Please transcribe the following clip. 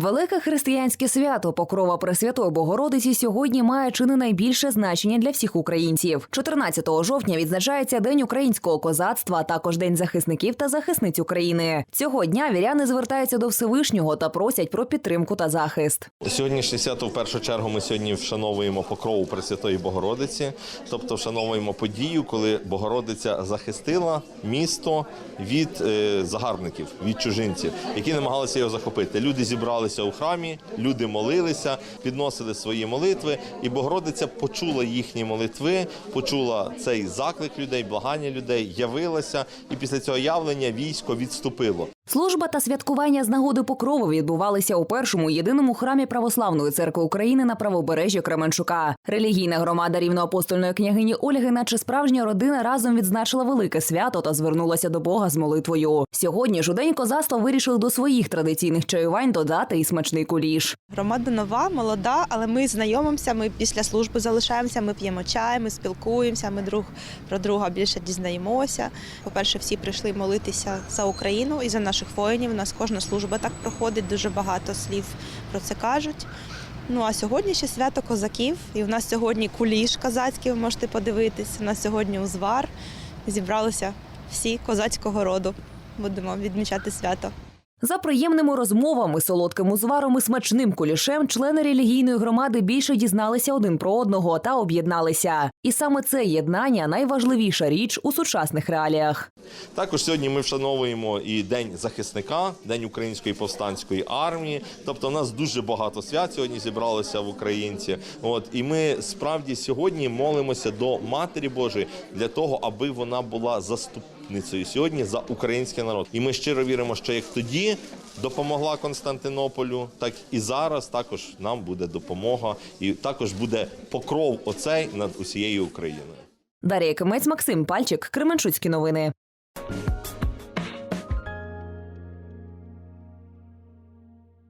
Велике християнське свято Покрова Пресвятої Богородиці сьогодні має чи не найбільше значення для всіх українців. 14 жовтня відзначається День українського козацтва, а також День захисників та захисниць України. Цього дня віряни звертаються до Всевишнього та просять про підтримку та захист. Сьогоднішнє свято в першу чергу ми сьогодні вшановуємо покрову Пресвятої Богородиці, тобто вшановуємо подію, коли Богородиця захистила місто від е, загарбників, від чужинців, які намагалися його захопити. Люди зібралися у храмі, люди молилися, підносили свої молитви, і Богородиця почула їхні молитви, почула цей заклик людей, благання людей, явилася, і після цього явлення військо відступило. Служба та святкування з нагоди покрови відбувалися у першому єдиному храмі Православної церкви України на правобережжі Кременчука. Релігійна громада рівноапостольної княгині Ольги, наче справжня родина, разом відзначила велике свято та звернулася до Бога з молитвою. Сьогодні ж у день козацтва вирішили до своїх традиційних чаювань додати і смачний куліш. Громада нова, молода, але ми знайомимося. Ми після служби залишаємося. Ми п'ємо чай, ми спілкуємося. Ми друг про друга більше дізнаємося. По-перше, всі прийшли молитися за Україну і за наших воїнів. У нас кожна служба так проходить. Дуже багато слів про це кажуть. Ну а сьогодні ще свято козаків, і в нас сьогодні куліш козацький. Ви можете подивитись. У нас сьогодні узвар. Зібралися всі козацького роду. Будемо відмічати свято. За приємними розмовами, солодким узваром і смачним кулішем члени релігійної громади більше дізналися один про одного та об'єдналися. І саме це єднання найважливіша річ у сучасних реаліях. Також сьогодні ми вшановуємо і День захисника, День української повстанської армії. Тобто, у нас дуже багато свят сьогодні зібралося в українці. От і ми справді сьогодні молимося до Матері Божої для того, аби вона була заступницею сьогодні за український народ. І ми щиро віримо, що як тоді допомогла Константинополю, так і зараз також нам буде допомога, і також буде покров оцей над усією Україною. Дар'я Кимець, Максим Пальчик, Кременчуцькі новини.